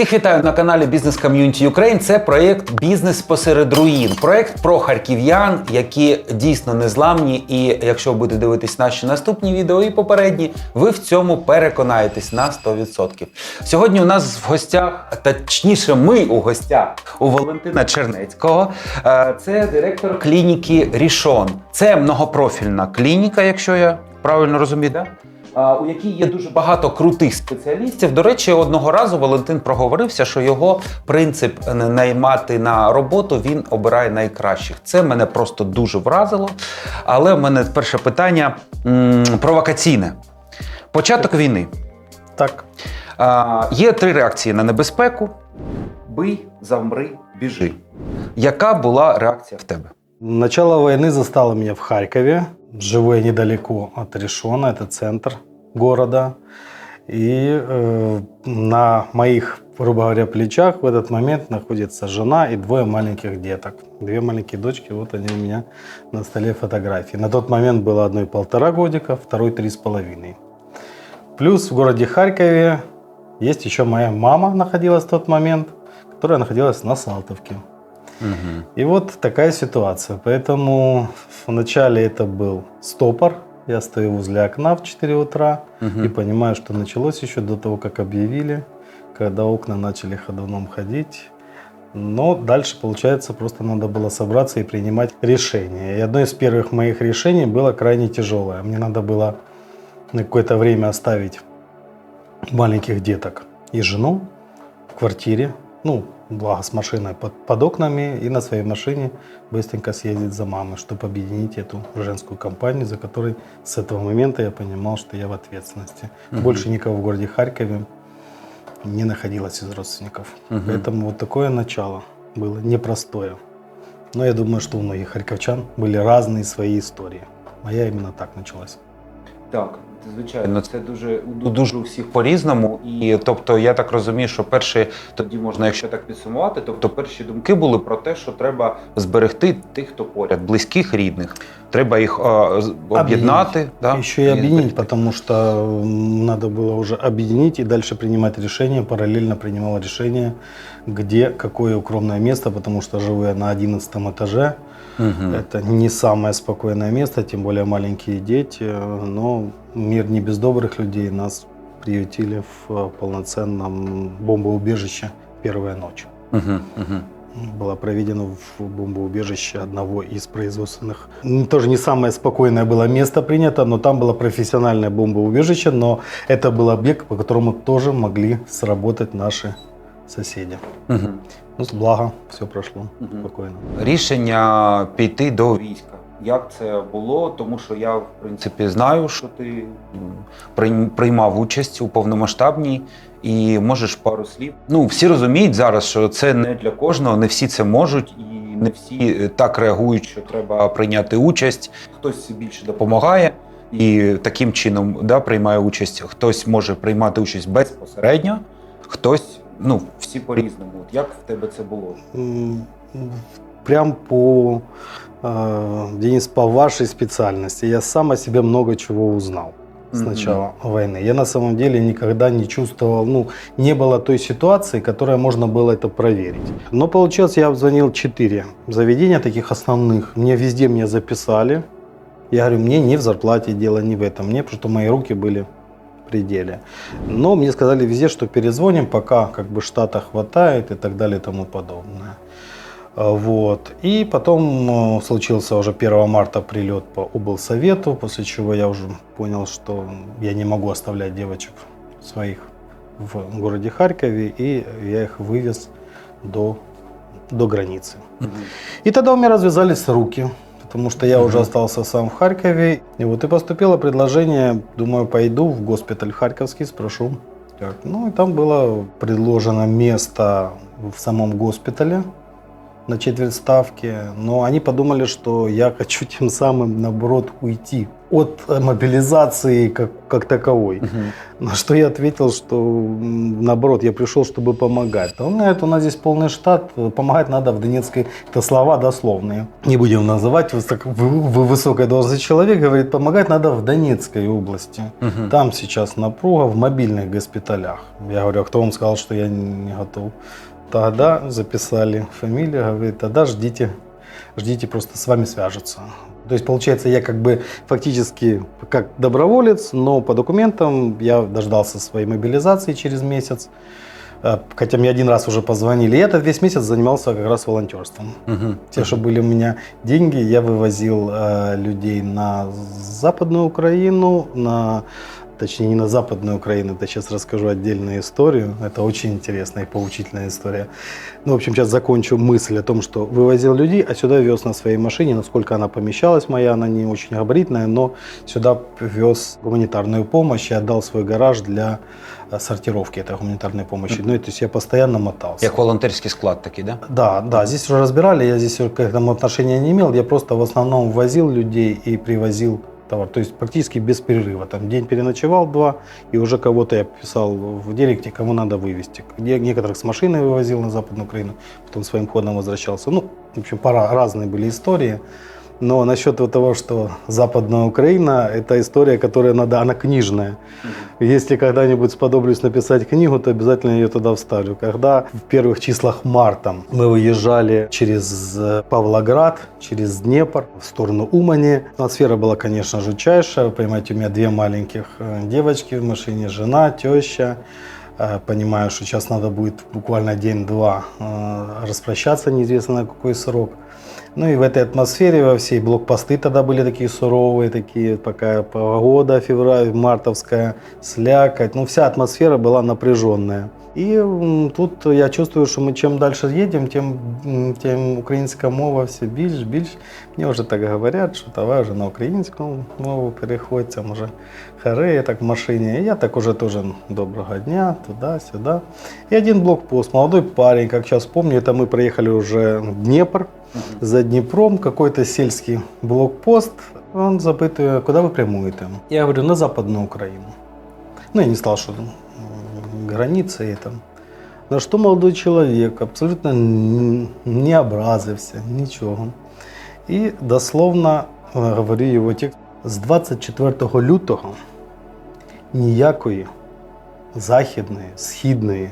Всіх вітаю на каналі Бізнес Ком'юніті Ukraine. Це проєкт Бізнес посеред руїн. Проєкт про харків'ян, які дійсно незламні. І якщо будете дивитись наші наступні відео і попередні, ви в цьому переконаєтесь на 100%. Сьогодні у нас в гостях, точніше, ми у гостях у Валентина Чернецького. Е, Це директор клініки Рішон. Це многопрофільна клініка, якщо я правильно розумію, да? У якій є дуже багато крутих спеціалістів. До речі, одного разу Валентин проговорився, що його принцип наймати на роботу він обирає найкращих. Це мене просто дуже вразило. Але в мене перше питання провокаційне. Початок війни. Так, А, є три реакції на небезпеку: бий, завмри, біжи. Яка була реакція в тебе? Начало войны застало меня в Харькове. Живу я недалеко от Решона, это центр города. И э, на моих, грубо говоря, плечах в этот момент находится жена и двое маленьких деток. Две маленькие дочки, вот они у меня на столе фотографии. На тот момент было одной полтора годика, второй три с половиной. Плюс в городе Харькове есть еще моя мама находилась в тот момент, которая находилась на Салтовке. Угу. И вот такая ситуация. Поэтому вначале это был стопор. Я стою возле окна в 4 утра и понимаю, что началось еще до того, как объявили, когда окна начали ходуном ходить. Но дальше, получается, просто надо было собраться и принимать решение. И одно из первых моих решений было крайне тяжелое. Мне надо было на какое-то время оставить маленьких деток и жену в квартире. Ну, благо с машиной под, под окнами и на своей машине быстренько съездить за мамой, чтобы объединить эту женскую компанию, за которой с этого момента я понимал, что я в ответственности. Мгм. Больше никого в городе Харькове не находилось из родственников. Мгм. Поэтому вот такое начало было непростое. Но я думаю, что у многих харьковчан были разные свои истории. Моя именно так началась. Так, звичайно, це дуже дуже у всіх по-різному. І тобто, я так розумію, що перші тоді можна, якщо так підсумувати, тобто перші думки були про те, що треба зберегти тих, хто поряд, близьких, рідних. Треба їх е, з- об'єднати. Да? Еще и объединить, потому что м, надо было уже объединить и дальше принимать решения. Параллельно принимал решение, где какое укромное место, потому что живу я на 11 этаже. Мгм. Это не самое спокойное место, тем более маленькие дети. э, Но мир не без добрых людей. Нас приютили в э, полноценном бомбоубежище «Первая ночь». Мгм. Мгм. Было проведено в бомбоубежище одного из производственных. М, Тоже не самое спокойное было место принято, но там было профессиональное бомбоубежище, но это был объект, по которому тоже могли сработать наши соседи. Мгм. Ну, благо, все прошло Мгм. спокойно. Рішення піти до війська. Як це було? Тому що я, в принципі, знаю, що ти приймав участь у повномасштабній і можеш пару слів. Ну, всі розуміють зараз, що це не для кожного, не всі це можуть, і не всі е, так реагують, що треба прийняти участь. Хтось більше допомагає і таким чином да, приймає участь. Хтось може приймати участь безпосередньо, хтось, ну, всі по-різному. От як в тебе це було? Прям по, э, Денис, по вашей специальности, я сам о себе много чего узнал с начала войны. Я на самом деле никогда не чувствовал, ну, не было той ситуации, которая можно было это проверить. Но получилось, я обзвонил четыре заведения таких основных. Мне везде меня записали. Я говорю, мне не в зарплате дело, не в этом. Мне, потому что мои руки были в пределе. Но мне сказали везде, что перезвоним, пока как бы штата хватает и так далее и тому подобное. А, Вот. И потом э, случился уже 1 марта прилет по облсовету, после чего я уже понял, что я не могу оставлять девочек своих в городе Харькове, и я их вывез до, до границы. Мгм. И тогда у меня развязались руки, потому что я Мгм. уже остался сам в Харькове. И вот и поступило предложение, думаю, пойду в госпиталь Харьковский, спрошу. Как? Ну и там было предложено место в самом госпитале на четверть ставки, но они подумали, что я хочу тем самым, наоборот, уйти от мобилизации как, как таковой. Мгм. На что я ответил, что наоборот, я пришел, чтобы помогать. А говорит, у нас здесь полный штат, помогать надо в Донецкой. Это слова дословные. Не будем называть, высок- вы, вы высокой должности человек говорит, помогать надо в Донецкой области. Мгм. Там сейчас напруга в мобильных госпиталях. Я говорю, а кто вам сказал, что я не готов? Тогда записали фамилию, говорит, тогда ждите, ждите, просто с вами свяжутся. То есть, получается, я как бы фактически как доброволец, но по документам я дождался своей мобилизации через месяц. Э, Хотя мне один раз уже позвонили. И этот весь месяц занимался как раз волонтерством. Мгм. Те, что были у меня деньги, я вывозил э, людей на Западную Украину, на точнее не на Западную Украину, это сейчас расскажу отдельную историю. Это очень интересная и поучительная история. Ну, в общем, сейчас закончу мысль о том, что вывозил людей, а сюда вез на своей машине, насколько она помещалась моя, она не очень габаритная, но сюда вез гуманитарную помощь и отдал свой гараж для э, сортировки этой гуманитарной помощи. Ну, и то есть я постоянно мотался. Як волонтерський склад такий, да? Да, да, здесь уже разбирали, я здесь к этому отношения не имел, я просто в основном возил людей и привозил товар, то есть практически без перерыва. Там день переночевал, два, и уже кого-то я писал в директе, кому надо вывезти. Где некоторых с машиной вывозил на Западную Украину, потом своим ходом возвращался. Ну, в общем, пора, разные были истории. Но насчет того, что Западная Украина, это история, которая надо, она книжная. Если когда-нибудь сподоблюсь написать книгу, то обязательно ее туда вставлю. Когда в первых числах марта мы выезжали через э, Павлоград, через Днепр в сторону Умани. Атмосфера была, конечно, жутчайшая. Вы понимаете, у меня две маленьких э, девочки в машине, жена, теща. Э, Понимаю, что сейчас надо будет буквально день-два распрощаться, неизвестно на какой срок. Ну и в этой атмосфере во всей блокпосты тогда были такие суровые, такие пока погода февраль, мартовская, слякоть. Ну вся атмосфера была напряженная. И м, тут я чувствую, що ми чим далі їдемо, тим, м, тим українська мова все більш, більш. Мені вже так говорять, що давай вже на українську мову переходь, це може хареє так в машині. І я так уже теж доброго дня, туди-сюди. И один блокпост, молодой парень, как сейчас помню, это мы проехали уже в Днепр, за Днепром какой-то сельский блокпост. Он запытывает, куда вы прямуете? Я говорю, на Западную Украину. Ну, я не сказал, что там м, граница и там. На что молодой человек абсолютно не образився, нічого. І дословно е, говорю його текст. З 24 лютого ніякої західної, східної,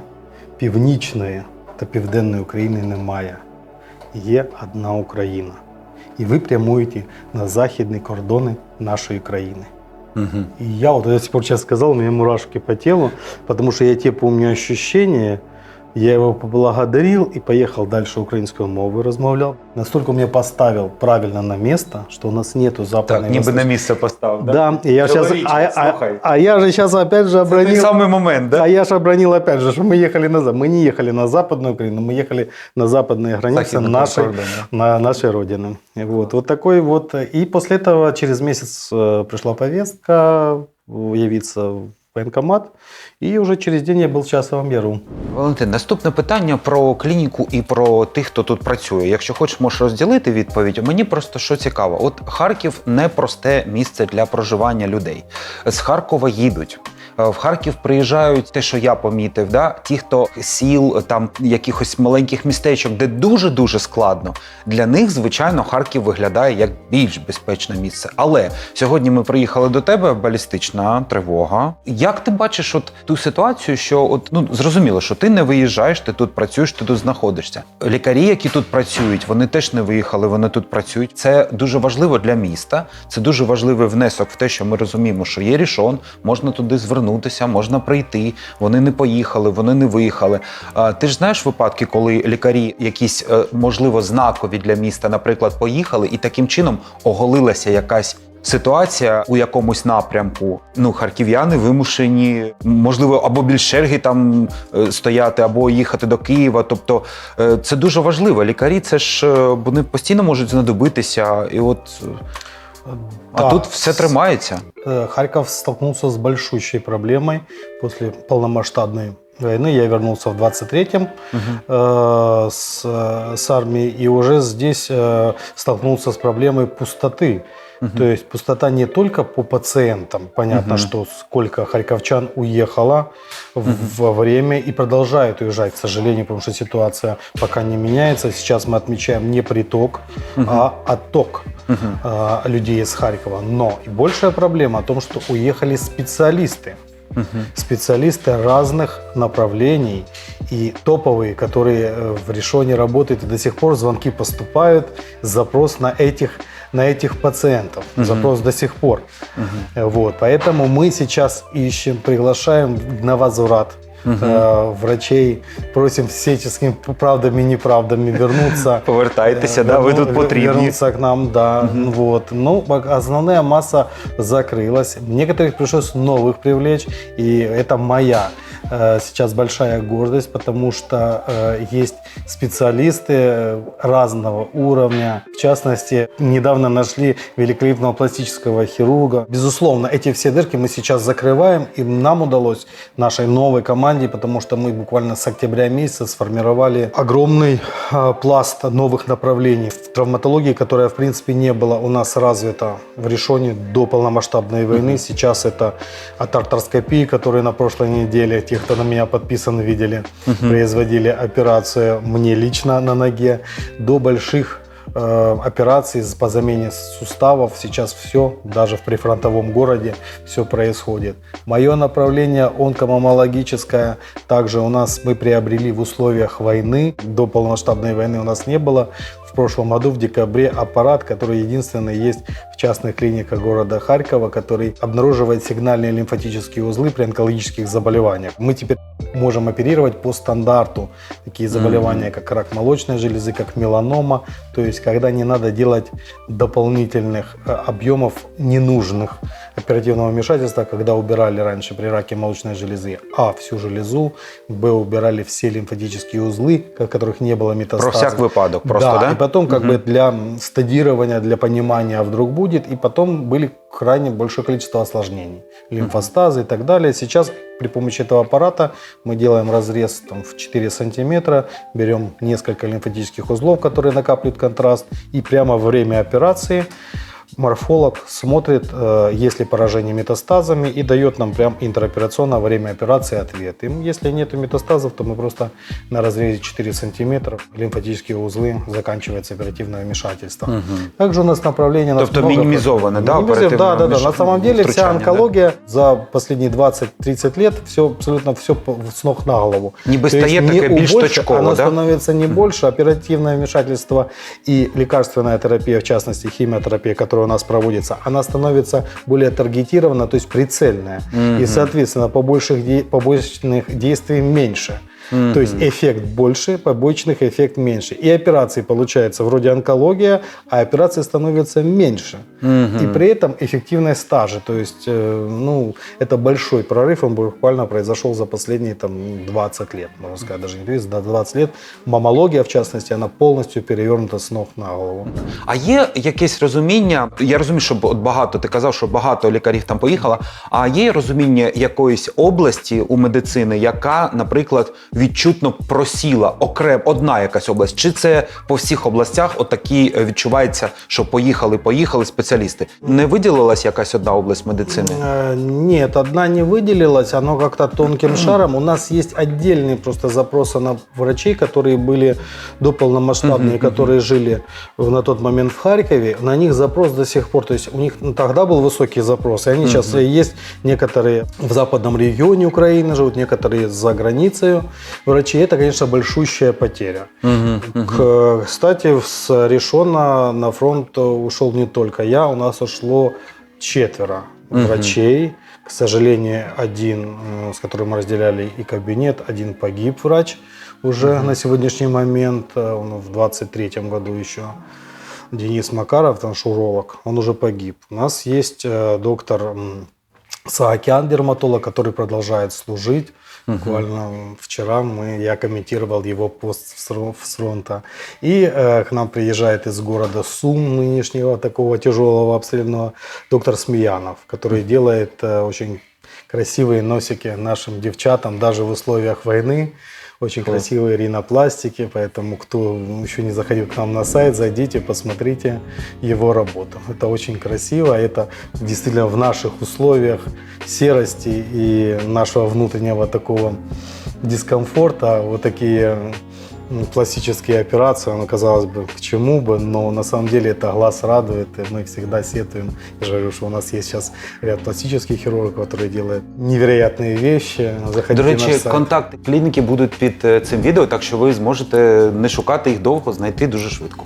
північної та південної України немає. Є одна Україна. І ви прямуєте на західні кордони нашої країни. Мгм. И я вот пор сейчас сказал, у меня мурашки по телу, потому что я те помню ощущения, я его поблагодарил и поехал дальше украинскую мову размовлял. Настолько меня поставил правильно на место, что у нас нету западной Так, ніби на восточной- місце постав, да? Да, и я сейчас, Говорите, а, а- слухай. а я же сейчас опять же Це той обронил, самий момент, да? а я же обронил опять же, что мы ехали назад. Мы не ехали на западную Украину, мы ехали на западные границы Західний нашей, кордон, да. на нашей родины. И Вот, вот такой вот. И после этого через месяц э, пришла повестка э, явиться в І вже через день я був в Часовом Яру. Валентин, наступне питання про клініку і про тих, хто тут працює. Якщо хочеш, можеш розділити відповідь. Мені просто що цікаво: от Харків непросте місце для проживання людей. З Харкова їдуть. Е, В Харків приїжджають те, що я помітив, да? ті, хто сіл, там якихось маленьких містечок, де дуже дуже складно. Для них, звичайно, Харків виглядає як більш безпечне місце. Але сьогодні ми приїхали до тебе, балістична тривога. Як ти бачиш от ту ситуацію, що от ну зрозуміло, що ти не виїжджаєш, ти тут працюєш, ти тут знаходишся. Лікарі, які тут працюють, вони теж не виїхали, вони тут працюють. Це дуже важливо для міста. Це дуже важливий внесок в те, що ми розуміємо, що є рішон, можна туди звернутися, можна прийти. Вони не поїхали, вони не виїхали. Ти ж знаєш випадки, коли лікарі якісь е, можливо знакові для міста, наприклад, поїхали, і таким чином оголилася якась. Ситуація у якомусь напрямку. Ну, харків'яни вимушені, можливо, або більш черги там е, стояти, або їхати до Києва. Тобто е, це дуже важливо. Лікарі це ж вони постійно можуть знадобитися. І от а Да, тут все тримається. Э, Харьков столкнулся с большущей проблемой после полномасштабной войны. Я вернулся в 23-м э, с, э, с армией и уже здесь э, столкнулся с проблемой пустоты. То есть пустота не только по пациентам. Понятно, Мгм. что сколько харьковчан уехало в- во время и продолжает уезжать, к сожалению, потому что ситуация пока не меняется. Сейчас мы отмечаем не приток, а отток Мгм. а, людей из Харькова. Но и большая проблема о том, что уехали специалисты. Специалисты разных направлений и топовые, которые э, в решении работают, и до сих пор звонки поступают, запрос на этих, на этих пациентов. Мгм. Запрос до сих пор. Э, Вот, поэтому мы сейчас ищем, приглашаем на возврат Мгм. э, врачей, просим всяческими правдами неправдами вернуться. Повертайтеся, да, ви тут потрібні. Вернуться к нам, да. Вот. Ну, основная масса закрылась. Некоторых пришлось новых привлечь. И это моя сейчас большая гордость, потому что э, есть специалисты э, разного уровня. В частности, недавно нашли великолепного пластического хирурга. Безусловно, эти все дырки мы сейчас закрываем, и нам удалось нашей новой команде, потому что мы буквально с октября месяца сформировали огромный э, пласт новых направлений в травматологии, которая в принципе не была у нас развита в решении до полномасштабной войны. Сейчас это от артроскопии, которые на прошлой неделе, те, кто на меня подписан, видели, производили операцию мне лично на ноге, до больших э, операций по замене суставов. Сейчас все, даже в прифронтовом городе, все происходит. Мое направление онкомамологическое. Также у нас мы приобрели в условиях войны. До полномасштабной войны у нас не было. Прошлом году, в декабре, аппарат, который единственный есть в частных клиниках города Харькова, который обнаруживает сигнальные лимфатические узлы при онкологических заболеваниях. Мы теперь можем оперировать по стандарту такие заболевания, как рак молочной железы, как меланома, то есть когда не надо делать дополнительных э, объемов ненужных оперативного вмешательства, когда убирали раньше при раке молочной железы А всю железу, Б убирали все лимфатические узлы, которых не было Про метастазов. всяк випадок просто, да, да? Потом как Мгм. бы для стадирования, для понимания, а вдруг будет, и потом были крайне большое количество осложнений, лимфостазы и так далее. Сейчас при помощи этого аппарата мы делаем разрез там, в 4 сантиметра, берем несколько лимфатических узлов, которые накапливают контраст, и прямо во время операции морфолог смотрит, э, есть ли поражение метастазами и дает нам прям интероперационно во время операции ответ. И если нет метастазов, то мы просто на разрезе 4 сантиметра лимфатические узлы заканчивается оперативное вмешательство. Мгм. Также у нас направление... у нас Тобто много- мінімізоване, да, Минимизировано, оперативне Да, да, да. На вмеш- самом деле вся втручання, да? онкология за последние 20-30 лет все абсолютно все с ног на голову. Ніби То есть стає не таке більш убольше, точково, оно да? становится не больше. Оперативное вмешательство и лекарственная терапия, в частности химиотерапия, которая у нас проводится, она становится более таргетирована, то есть прицельная. Мгм. И, соответственно, побочных, де- побочных действий меньше. То есть эффект больше, побочных эффект меньше. И операции получается вроде онкология, а операции становятся меньше. Мгм. И при этом эффективность стажа. То есть, э, ну, это большой прорыв, он буквально произошел за последние там, 20 лет, можно сказать, даже не 30, да, 20 лет. Мамология, в частности, она полностью перевернута с ног на голову. А є якесь розуміння? Я розумію, що от багато ти казав, що багато лікарів там поїхало. А є розуміння якоїсь області у медицини, яка, наприклад, відчутно просіла окрем одна якась область? Чи це по всіх областях отакі е, відчувається, що поїхали, поїхали спеціалісти? Не виділилась якась одна область медицини? Э, Нет, одна не выделилась, оно как-то тонким шаром. У нас есть отдельные просто запросы на врачей, которые были до полномасштабные, которые жили в- на тот момент в Харькове. На них запрос до сих пор, то есть у них ну, тогда был высокий запрос, и они сейчас есть. Некоторые в западном регионе Украины живут, некоторые за границей Врачи. Это, конечно, большущая потеря. Мгм. К- Кстати, с решенно на фронт ушел не только я, у нас ушло четверо Мгм. врачей. К сожалению, один, с которым мы разделяли и кабинет, один погиб врач уже на сегодняшний момент, э, он в 23 году еще. Денис Макаров, там шуролог, он уже погиб. У нас есть э, доктор Саакян, дерматолог, который продолжает служить. Буквально вчера мы, я комментировал его пост с фро- с фронта. И э, к нам приезжает из города Сум, нынешнего такого тяжелого обстрельного, доктор Смеянов, который делает э, очень красивые носики нашим девчатам, даже в условиях войны. Очень Класс. красивые ринопластики, поэтому кто еще не заходил к нам на сайт, зайдите, посмотрите его работу. Это очень красиво, это действительно в наших условиях серости и нашего внутреннего такого дискомфорта вот такие пластические операции, ну, казалось бы, к чему бы, но на самом деле это глаз радует, и мы всегда сетуем. Я же говорю, что у нас есть сейчас ряд пластических хирургов, которые делают невероятные вещи. Заходите До на речі, сайт. контакти клініки будуть під е, цим відео, так що ви зможете не шукати їх довго, знайти дуже швидко.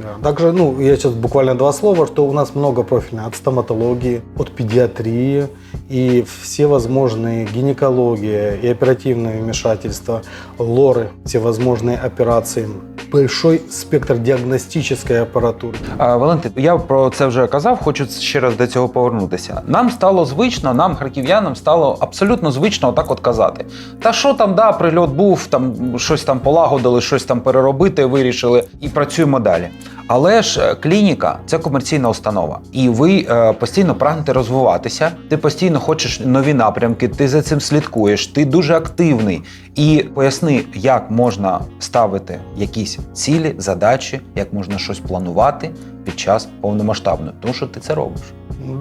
Да. Также, ну, я сейчас буквально два слова, что у нас много профильно от стоматологии, от педиатрии и все возможные гинекология и оперативные вмешательства, лоры, всевозможные операции, большой спектр диагностической аппаратуры. А, Валентин, я про це вже казав, хочу ще раз до цього повернутися. Нам стало звично, нам, харків'янам, стало абсолютно звично отак от казати. Та що там, да, прильот був, там щось там полагодили, щось там переробити, вирішили і працюємо далі. Але ж е, клініка це комерційна установа, і ви е, постійно прагнете розвиватися. Ти постійно хочеш нові напрямки, ти за цим слідкуєш, ти дуже активний. І поясни, як можна ставити якісь цілі, задачі, як можна щось планувати під час повномасштабної, тому що ти це робиш.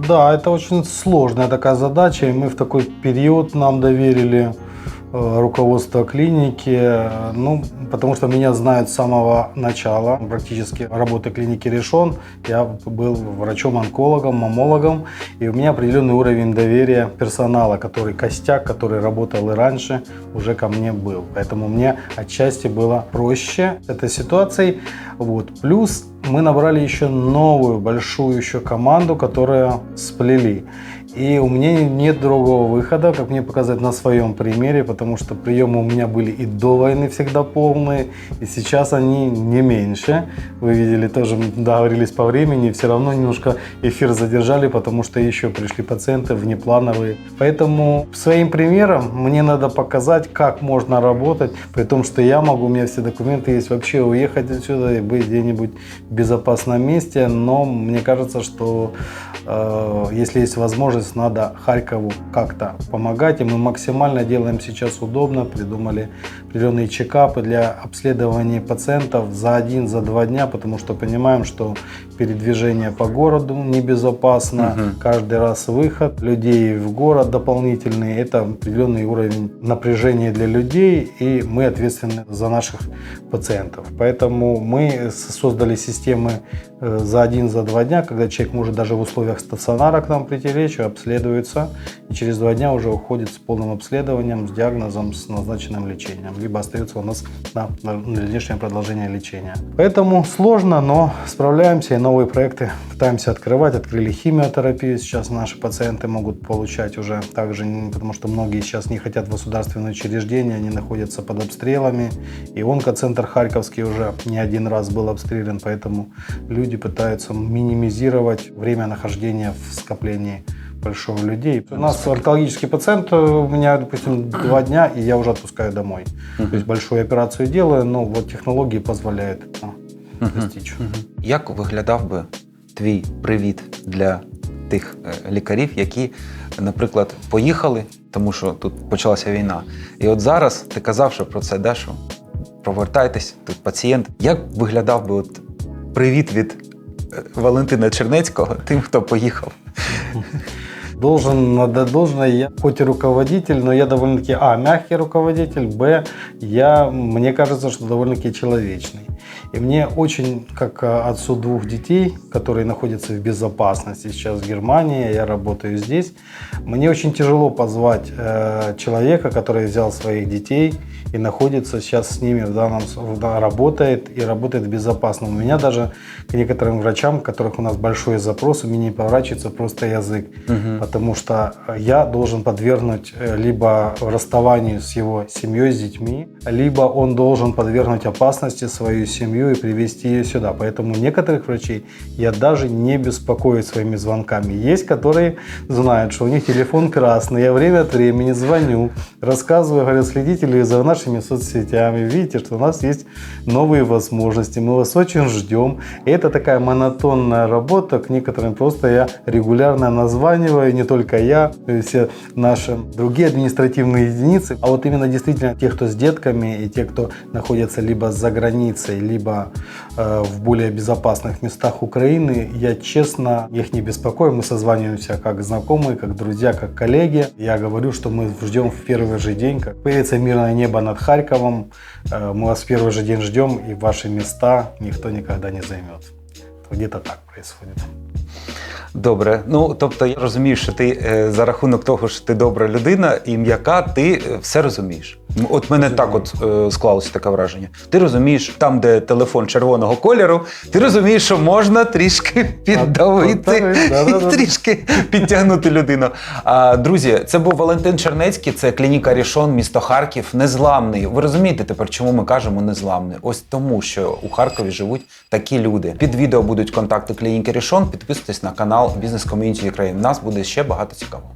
Да, это очень сложная такая задача, и мы в такой период нам доверили э, руководство клиники, э, ну, потому что меня знают с самого начала, практически работы клиники решен. Я был врачом-онкологом, мамологом, и у меня определенный уровень доверия персонала, который костяк, который работал и раньше, уже ко мне был. Поэтому мне отчасти было проще этой ситуацией. Вот. Плюс мы набрали еще новую большую еще команду, которая сплели. И у меня нет другого выхода, как мне показать на своем примере, потому что приемы у меня были и до войны всегда полные, и сейчас они не меньше. Вы видели, тоже договорились по времени, все равно немножко эфир задержали, потому что еще пришли пациенты внеплановые. Поэтому своим примером мне надо показать, как можно работать, при том, что я могу, у меня все документы есть, вообще уехать отсюда и быть где-нибудь в безопасном месте, но мне кажется, что э, если есть возможность, надо Харькову как-то помогать, и мы максимально делаем сейчас удобно, придумали определенные чекапы для обследования пациентов за один, за два дня, потому что понимаем, что передвижение по городу небезопасно, Мгм. каждый раз выход людей в город дополнительный, это определенный уровень напряжения для людей, и мы ответственны за наших пациентов. Поэтому мы создали системы э, за один, за два дня, когда человек может даже в условиях стационара к нам прилечь, обследуется, и через два дня уже уходит с полным обследованием, с диагнозом, с назначенным лечением, либо остается у нас на, на дальнейшее продолжение лечения. Поэтому сложно, но справляемся, и новые проекты. Пытаемся открывать. Открыли химиотерапию, сейчас наши пациенты могут получать уже также, потому что многие сейчас не хотят в государственные учреждения, они находятся под обстрелами, и онкоцентр Харьковский уже не один раз был обстрелян, поэтому люди пытаются минимизировать время нахождения в скоплении большого людей. У нас онкологический пациент, э, у меня, допустим, два дня, и я уже отпускаю домой. То есть большую операцию делаю, но вот технологии позволяют. это достичь. Як виглядав би твій привіт для тих е, лікарів, які, наприклад, поїхали, тому що тут почалася війна. І от зараз ти казав, що про це да, що повертайтесь, тут пацієнт. Як виглядав би от привіт від е, Валентина Чернецького тим, хто поїхав? Должен, надо, должно я, хоть и руководитель, но я довольно-таки, а, мягкий руководитель, б, я, мне кажется, что довольно-таки человечный. И мне очень, как а, отцу двух детей, которые находятся в безопасности сейчас в Германии, я работаю здесь, мне очень тяжело позвать э, человека, который взял своих детей и находится сейчас с ними в данном, работает и работает безопасно. У меня даже к некоторым врачам, у которых у нас большой запрос, у меня не поворачивается просто язык, потому что я должен подвергнуть э, либо расставанию с его семьей, с детьми, либо он должен подвергнуть опасности свою семью и привести ее сюда. Поэтому некоторых врачей я даже не беспокою своими звонками. Есть, которые знают, что у них телефон красный, я время от времени звоню, рассказываю, говорю, следите ли за нашими соцсетями, видите, что у нас есть новые возможности, мы вас очень ждем. И это такая монотонная работа, к некоторым просто я регулярно названиваю, не только я, и все наши другие административные единицы, а вот именно действительно те, кто с детками и те, кто находятся либо за границей, либо в более безопасных местах Украины, я честно их не беспокою, мы созваниваемся как знакомые, как друзья, как коллеги. Я говорю, что мы ждем в первый же день, как появится мирное небо над Харьковом, э, мы вас в первый же день ждем, и ваши места никто никогда не займет. Где-то так происходит. Добре. Ну тобто я розумію, що ти е, за рахунок того, що ти добра людина і м'яка, ти е, все розумієш. От мене так от е, склалося таке враження. Ти розумієш, там, де телефон червоного кольору, ти розумієш, що можна трішки піддавити піддавити, і трішки підтягнути людину. А, друзі, це був Валентин Чернецький, це клініка Рішон, місто Харків, незламний. Ви розумієте тепер, чому ми кажемо незламний? Ось тому, що у Харкові живуть такі люди. Під відео будуть контакти клініки Рішон. Підписуйтесь на канал Бізнес Ком'юніті Україн. У нас буде ще багато цікавого.